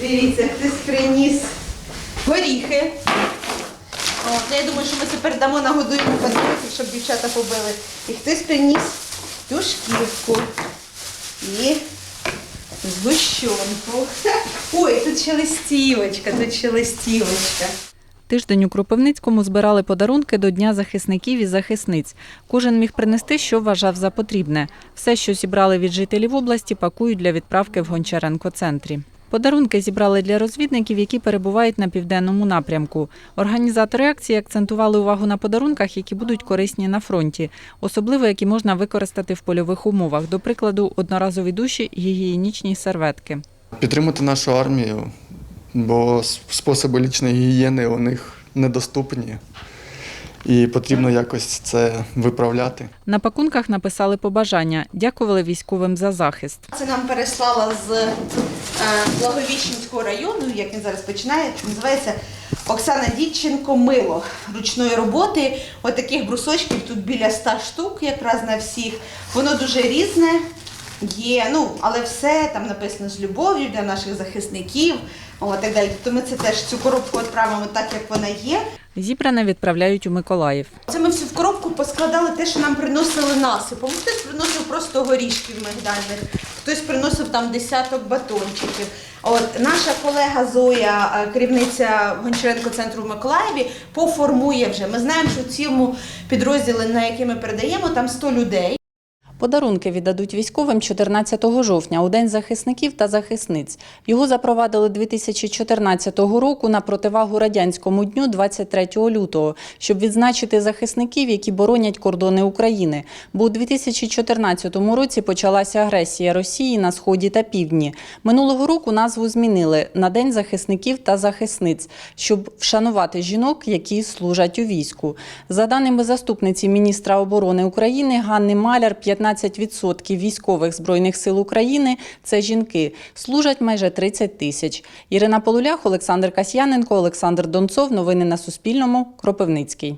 Дивіться, хтось приніс горіхи. От, я думаю, що ми це передамо, нагодуємо подарунки, щоб дівчата побили. І хтось приніс тюшківку і згущенку. Ой, тут ще листівочка, тут ще листівочка. Тиждень у Кропивницькому збирали подарунки до Дня захисників і захисниць. Кожен міг принести, що вважав за потрібне. Все, що зібрали від жителів області, пакують для відправки в Гончаренко-центрі. Подарунки зібрали для розвідників, які перебувають на південному напрямку. Організатори акції акцентували увагу на подарунках, які будуть корисні на фронті, особливо які можна використати в польових умовах, до прикладу, одноразові душі, гігієнічні серветки. Підтримати нашу армію, бо способи лічної гігієни у них недоступні. І потрібно якось це виправляти. На пакунках написали побажання, дякували військовим за захист. Це нам переслала з Благовіщенського району, як він зараз починає, називається Оксана Дідченко Мило ручної роботи. От брусочків тут біля 100 штук, якраз на всіх. Воно дуже різне. Є, ну, але все там написано з любов'ю для наших захисників. О, так далі. Тобто ми це теж цю коробку відправимо так, як вона є. Зібране відправляють у Миколаїв. Це ми всю в коробку поскладали те, що нам приносили насипом. Хтось приносив просто горішків мигдальних, хтось приносив там десяток батончиків. От наша колега Зоя, е, керівниця Гончаренко центру в Миколаєві, поформує вже. Ми знаємо, що в цьому підрозділі, на який ми передаємо, там 100 людей. Подарунки віддадуть військовим 14 жовтня у День захисників та захисниць. Його запровадили 2014 року на противагу радянському дню 23 лютого, щоб відзначити захисників, які боронять кордони України. Бо у 2014 році почалася агресія Росії на сході та півдні. Минулого року назву змінили на День захисників та захисниць, щоб вшанувати жінок, які служать у війську. За даними заступниці міністра оборони України Ганни Маляр, 15% військових збройних сил України це жінки. Служать майже 30 тисяч. Ірина Полулях, Олександр Касьяненко, Олександр Донцов. Новини на Суспільному. Кропивницький.